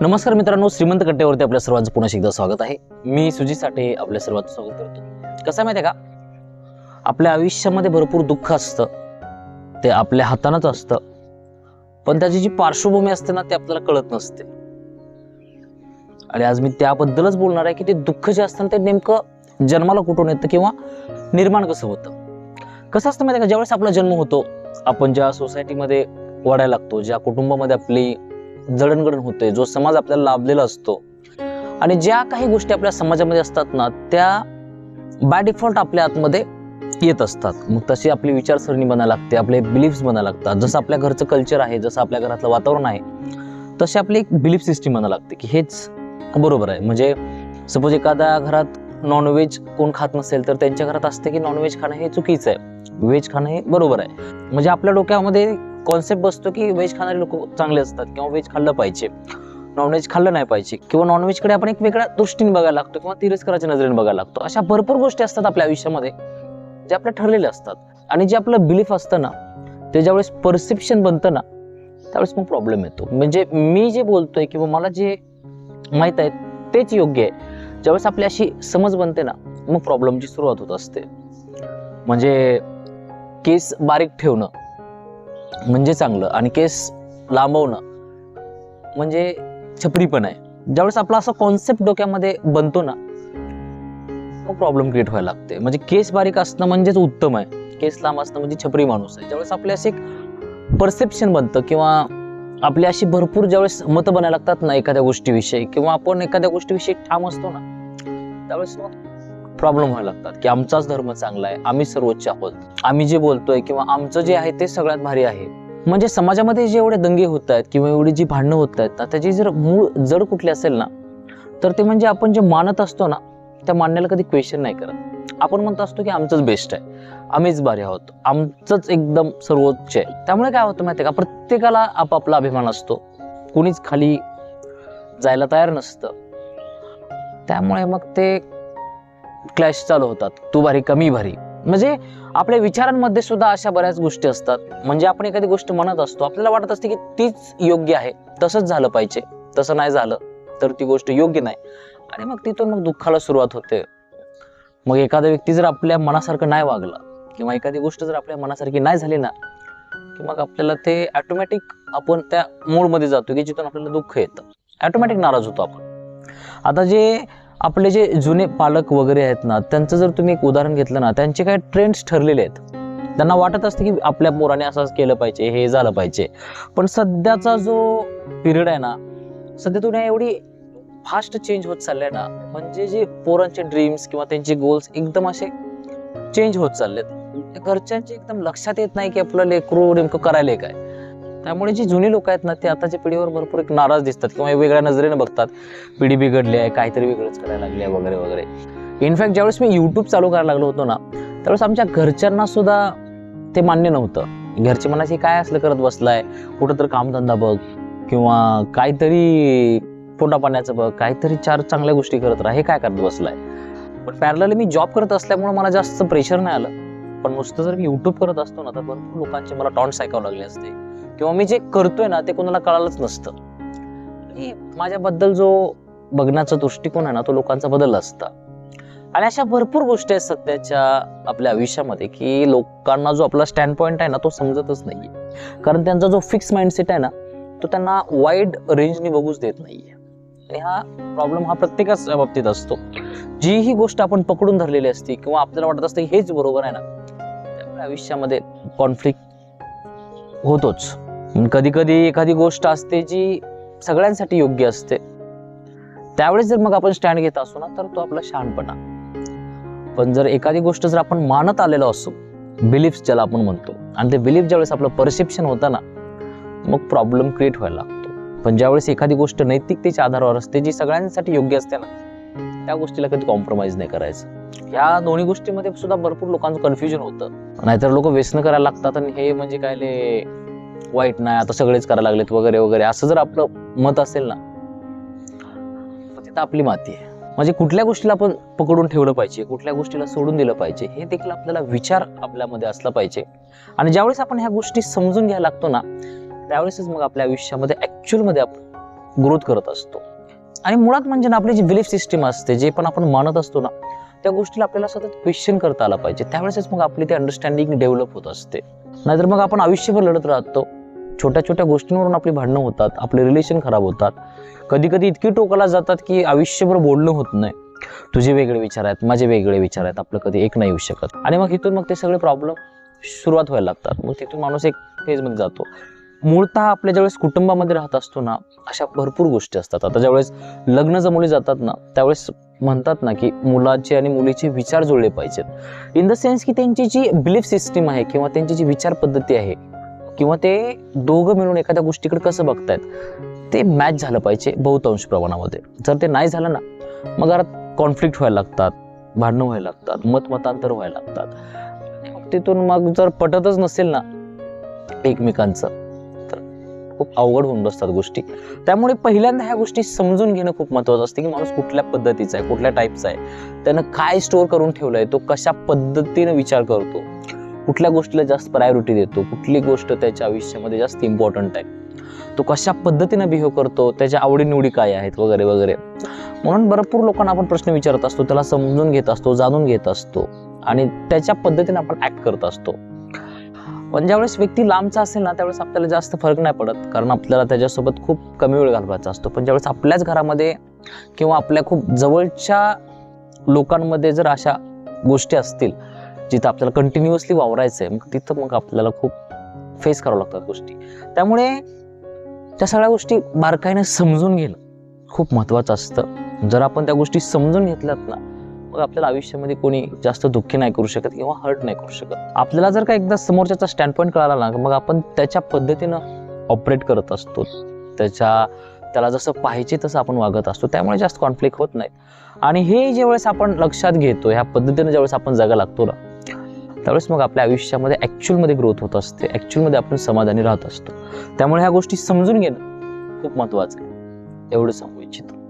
नमस्कार मित्रांनो श्रीमंत कट्ट्यावरती आपल्या सर्वांचं पुन्हा एकदा स्वागत आहे. मी सुजित साठे आपल्या सर्वांचं स्वागत करतो. कसं आहे माहिती आहे का? आपल्या आयुष्यामध्ये भरपूर दुःख असतं. ते आपल्या हातानंच असतं. पण त्याची जी पार्श्वभूमी असते ना ते आपल्याला कळत नसते. आणि आज मी त्याबद्दलच बोलणार आहे की ते दुःख जे असतं ना ते नेमकं जन्माला कुठून येतं किंवा निर्माण कसं होतं? कसं असतं माहिती का? ज्यावेळेस आपला जन्म होतो आपण ज्या सोसायटीमध्ये वाढायला लागतो ज्या कुटुंबामध्ये आपली जडणघडण होते जो समाज आपल्याला लाभलेला असतो. आणि ज्या काही गोष्टी आपल्या समाजामध्ये असतात ना त्या बाय डिफॉल्ट आपल्या आतमध्ये येत असतात. मग तशी आपली विचारसरणी बनायला लागते आपले बिलीफ्स बनायला लागतात. जसं आपल्या घरचं कल्चर आहे जसं आपल्या घरातलं वातावरण आहे तशी आपली एक बिलीफ सिस्टीम बनायला लागते की हेच बरोबर आहे. म्हणजे सपोज एखाद्या घरात नॉनव्हेज कोण खात नसेल तर त्यांच्या घरात असते की नॉनव्हेज खाणं हे चुकीचं आहे. व्हेज खाणं हे बरोबर आहे. म्हणजे आपल्या डोक्यामध्ये कॉन्सेप्ट बसतो की व्हेज खाणारे लोक चांगले असतात किंवा व्हेज खाल्लं पाहिजे. नॉनव्हेज खाल्लं नाही पाहिजे किंवा नॉनव्हेजकडे आपण एक वेगळ्या दृष्टीने बघायला लागतो किंवा तिरस्काराच्या नजरेने बघायला लागतो. अशा भरपूर गोष्टी असतात आपल्या आयुष्यामध्ये जे आपल्या ठरलेले असतात. आणि जे आपलं बिलीफ असतं ना ते ज्यावेळेस परसेप्शन बनतं ना त्यावेळेस मग प्रॉब्लेम येतो. म्हणजे मी जे बोलतोय किंवा मला जे माहीत आहे तेच योग्य आहे. ज्यावेळेस आपली अशी समज बनते ना मग प्रॉब्लेमची सुरुवात होत असते. म्हणजे केस बारीक ठेवणं. म्हणजे चांगलं आणि केस लांबवणं म्हणजे छपरी पण आहे. ज्यावेळेस आपला असा कॉन्सेप्ट डोक्यामध्ये बनतो ना मग प्रॉब्लेम क्रिएट व्हायला लागते. म्हणजे केस बारीक असणं म्हणजेच उत्तम आहे. केस लांब असणं म्हणजे छपरी माणूस आहे. ज्यावेळेस आपले असे एक परसेप्शन बनतं किंवा आपली अशी भरपूर ज्यावेळेस मतं बनायला लागतात ना एखाद्या गोष्टीविषयी किंवा आपण एखाद्या गोष्टीविषयी ठाम असतो ना त्यावेळेस मग प्रॉब्लेम व्हायला लागतात की आमचाच धर्म चांगला आहे आम्ही सर्वोच्च आहोत. आम्ही जे बोलतोय किंवा आमचं जे आहे ते सगळ्यात भारी आहे. म्हणजे समाजामध्ये जे एवढे दंगे होत आहेत किंवा एवढी जी भांडणं होत आहेत ना त्याची जर मूळ जड कुठली असेल ना तर ते म्हणजे आपण जे मानत असतो ना त्या मानण्याला कधी क्वेश्चन नाही करत. आपण म्हणत असतो की आमचंच बेस्ट आहे आम्हीच भारी आहोत आमचंच एकदम सर्वोच्च आहे. त्यामुळे काय होतं माहिती आहे का प्रत्येकाला आपापला अभिमान असतो. कुणीच खाली जायला तयार नसतं. त्यामुळे मग ते क्लॅश चालू होतात. तू भारी कमी भारी. म्हणजे आपल्या विचारांमध्ये सुद्धा अशा बऱ्याच गोष्टी असतात. म्हणजे आपण एखादी गोष्ट म्हणत असतो आपल्याला वाटत असते की तीच योग्य आहे. तसंच झालं पाहिजे. तसं नाही झालं तर ती गोष्ट योग्य नाही. आणि मग तिथून मग दुःखाला सुरुवात होते. मग एखादा व्यक्ती जर आपल्या मनासारखं नाही वागला किंवा एखादी गोष्ट जर आपल्या मनासारखी नाही झाली ना की मग आपल्याला ते ऑटोमॅटिक आपण त्या मोडमध्ये जातो की जिथून आपल्याला दुःख येतं. ऑटोमॅटिक नाराज होतो आपण. आता जे आपले जे जुने पालक वगैरे आहेत ना त्यांचं जर तुम्ही एक उदाहरण घेतलं ना त्यांचे काही ट्रेंड्स ठरलेले आहेत. त्यांना वाटत असते की आपल्या पोराने असंच केलं पाहिजे हे झालं पाहिजे. पण सध्याचा जो पिरियड आहे ना सध्या दुनिया एवढी फास्ट चेंज होत चालले ना म्हणजे जे पोरांचे ड्रीम्स किंवा त्यांचे गोल्स एकदम असे चेंज होत चाललेत. घरच्यांचे एकदम लक्षात येत नाही की आपलं लेकरू नेमकं करायला काय. त्यामुळे जी जुनी लोक आहेत ना ते आताच्या पिढीवर भरपूर एक नाराज दिसतात किंवा वेगळ्या नजरेने बघतात. पिढी बिघडली आहे काहीतरी वेगळंच करायला लागली आहे वगैरे वगैरे. इनफॅक्ट ज्यावेळेस मी युट्यूब चालू करायला लागलो होतो ना त्यावेळेस आमच्या घरच्यांना सुद्धा ते मान्य नव्हतं. घरचे म्हणायचे काय असलं करत बसलाय? कुठं तर कामधंदा बघ किंवा काहीतरी पोटा पाण्याचं बघ काहीतरी चार चांगल्या गोष्टी करत राहा हे काय करत बसलाय? पण पॅरलली मी जॉब करत असल्यामुळे मला जास्त प्रेशर नाही आलं. पण नुसतं जर मी युट्यूब करत असतो ना तर भरपूर लोकांचे मला टॉन्ट्स ऐकावं लागले असते. किंवा मी जे करतोय ना ते कोणाला कळालंच नसतं. की माझ्याबद्दल जो बघण्याचा दृष्टिकोन आहे ना तो लोकांचा बदलला असता. आणि अशा भरपूर गोष्टी आहेत सध्याच्या आपल्या आयुष्यामध्ये की लोकांना जो आपला स्टँड पॉईंट आहे ना तो समजतच नाहीये. कारण त्यांचा जो फिक्स माइंडसेट आहे ना तो त्यांना वाईड रेंजनी बघूच देत नाहीये. आणि हा प्रॉब्लेम हा प्रत्येकाच्या बाबतीत असतो. जी ही गोष्ट आपण पकडून धरलेली असते किंवा आपल्याला वाटत असतं हेच बरोबर आहे ना त्यामुळे आयुष्यामध्ये कॉन्फ्लिक्ट होतोच. कधी कधी एखादी गोष्ट असते जी सगळ्यांसाठी योग्य असते. त्यावेळेस जर मग आपण स्टँड घेत असू ना तर तो आपला शहाणपणा. पण जर एखादी गोष्ट जर आपण मानत आलेलो असो बिलीफ्स ज्याला आपण म्हणतो आणि ते बिलीफ ज्यावेळेस आपलं परसेप्शन होतं ना मग प्रॉब्लेम क्रिएट व्हायला लागतो. पण ज्यावेळेस एखादी गोष्ट नैतिकतेच्या आधारावर असते जी सगळ्यांसाठी योग्य असते ना त्या गोष्टीला कधी कॉम्प्रोमाइज नाही करायचं. ह्या दोन्ही गोष्टीमध्ये सुद्धा भरपूर लोकांचं कन्फ्युजन होतं. नाहीतर लोक व्यसन करायला लागतात आणि हे म्हणजे काय वाईट नाही आता सगळेच करायला लागलेत वगैरे वगैरे. असं जर आपलं मत असेल ना तर तिथं आपली माती आहे. म्हणजे कुठल्या गोष्टीला आपण पकडून ठेवलं पाहिजे कुठल्या गोष्टीला सोडून दिलं पाहिजे हे देखील आपल्याला विचार आपल्यामध्ये असला पाहिजे. आणि ज्यावेळेस आपण ह्या गोष्टी समजून घ्यायला लागतो ना त्यावेळेसच मग आपल्या आयुष्यामध्ये ऍक्च्युअलमध्ये आपण ग्रोथ करत असतो. आणि मुळात म्हणजे ना आपली जी बिलीफ सिस्टीम असते जे पण आपण मानत असतो ना त्या गोष्टीला आपल्याला सतत क्वेश्चन करता आला पाहिजे. त्यावेळेसच मग आपली ती अंडरस्टँडिंग डेव्हलप होत असते. नाहीतर मग आपण आयुष्यभर लढत राहतो. छोट्या छोट्या गोष्टींवरून आपली भांडणं होतात आपले रिलेशन खराब होतात. कधी कधी इतकी टोकाला जातात की आयुष्यभर बोलणं होत नाही. तुझे वेगळे विचार आहेत माझे वेगळे विचार आहेत आपलं कधी एक नाही येऊ शकत. आणि मग इथून मग ते सगळे प्रॉब्लेम सुरुवात व्हायला लागतात. मग तिथून माणूस एक फेजमध्ये जातो. मूळतः आपल्या ज्यावेळेस कुटुंबामध्ये राहत असतो ना अशा भरपूर गोष्टी असतात. आता ज्यावेळेस लग्न जमवले जातात ना त्यावेळेस म्हणतात ना की मुलाचे आणि मुलीचे विचार जुळले पाहिजेत. इन द सेन्स की त्यांची जी बिलीफ सिस्टीम आहे किंवा त्यांची जी विचार पद्धती आहे किंवा ते दोघं मिळून एखाद्या गोष्टीकडे कसं बघतायत ते मॅच झालं पाहिजे बहुतांश प्रमाणामध्ये. जर ते नाही झालं ना मग घरात कॉन्फ्लिक्ट व्हायला लागतात भांडणं व्हायला लागतात मतमतांतर व्हायला लागतात. मग तिथून मग जर पटतच नसेल ना एकमेकांचं खूप अवघड होऊन बसतात गोष्टी. त्यामुळे पहिल्यांदा ह्या गोष्टी समजून घेणं खूप महत्वाचं असते की माणूस कुठल्या पद्धतीचा आहे कुठल्या टाईपचा आहे. त्यानं काय स्टोअर करून ठेवलंय तो कशा पद्धतीने विचार करतो कुठल्या गोष्टीला जास्त प्रायोरिटी देतो कुठली गोष्ट त्याच्या आयुष्यामध्ये जास्त इम्पॉर्टंट आहे. तो कशा पद्धतीनं बिहेव करतो त्याच्या आवडीनिवडी काय आहेत वगैरे वगैरे. म्हणून भरपूर लोकांना आपण प्रश्न विचारत असतो त्याला समजून घेत असतो जाणून घेत असतो आणि त्याच्या पद्धतीने आपण ऍक्ट करत असतो. पण ज्यावेळेस व्यक्ती लांबचा असेल ना त्यावेळेस आपल्याला जास्त फरक नाही पडत. कारण आपल्याला त्याच्यासोबत खूप कमी वेळ घालवायचा असतो. पण ज्यावेळेस आपल्याच घरामध्ये किंवा आपल्या खूप जवळच्या लोकांमध्ये जर अशा गोष्टी असतील जिथं आपल्याला कंटिन्युअसली वावरायचं आहे मग तिथं मग आपल्याला खूप फेस करावं लागतात गोष्टी. त्यामुळे त्या सगळ्या गोष्टी बारकाईने समजून घेणं खूप महत्त्वाचं असतं. जर आपण त्या गोष्टी समजून घेतल्यात ना मग आपल्याला आयुष्यामध्ये कोणी जास्त दुःखी नाही करू शकत किंवा हर्ट नाही करू शकत. आपल्याला जर का एकदा समोरच्याचा स्टँड पॉईंट कळाला ना मग आपण त्याच्या पद्धतीनं ऑपरेट करत असतो. त्याच्या त्याला जसं पाहिजे तसं आपण वागत असतो. त्यामुळे जास्त कॉन्फ्लिक्ट होत नाही. आणि हे ज्यावेळेस आपण लक्षात घेतो ह्या पद्धतीने ज्यावेळेस आपण जगा लागतो ना त्यावेळेस मग आपल्या आयुष्यामध्ये ॲक्च्युअलमध्ये ग्रोथ होत असते. ॲक्च्युअलमध्ये आपण समाधानी राहत असतो. त्यामुळे ह्या गोष्टी समजून घेणं खूप महत्त्वाचं आहे. एवढं सांगू इच्छितो.